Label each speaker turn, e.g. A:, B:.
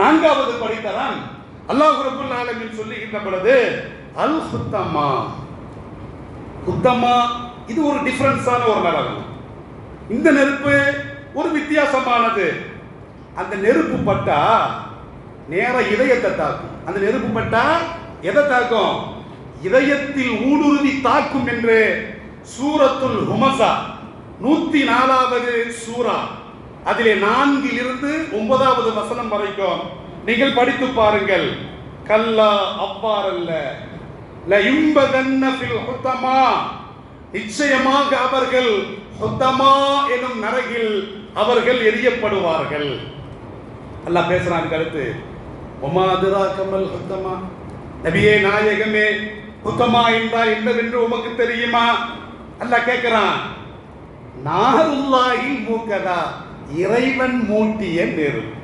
A: நான்காவது படித்தரான் அல்லாஹ் ரபுல் ஆலமின் சொல்லுகின்ற பொழுது அல் ஹுத்தம்மா ஹுத்தம்மா இது ஒரு டிஃபரன்ஸான ஒரு நரகம். இந்த நெருப்பு ஒரு வித்தியாசமானது. அந்த நெருப்பு பட்டா நேர இதயத்தை தாக்கும். அந்த நெருப்பு பட்டா எதை தாக்கும்? இதயத்தில் ஊடுருவி தாக்கும் என்று சூரத்துல் ஹுமசா நூத்தி நாலாவது சூரா. அதிலே நான்கிலிருந்து ஒன்பதாவது வசனம் வரைக்கும் நீங்கள் படித்து பாருங்கள். கல்லா அவ்வாறல்ல. நிச்சயமாக அவர்கள் சுத்தமா எனும் நரகில் அவர்கள் எரியப்படுவார்கள். அல்லாஹ் பேசுறான் கருத்து. அடுத்து ஒமாதுரா கமல் ஹுத்தமா? நபியே நாயகமே ஹுத்தமா என்றால் என்னவென்று உமக்கு தெரியுமா? அல்லாஹ் கேட்கிறான் நாருல்லாஹில் மூக்கதா இறைவன் மூட்டிய நெருப்பு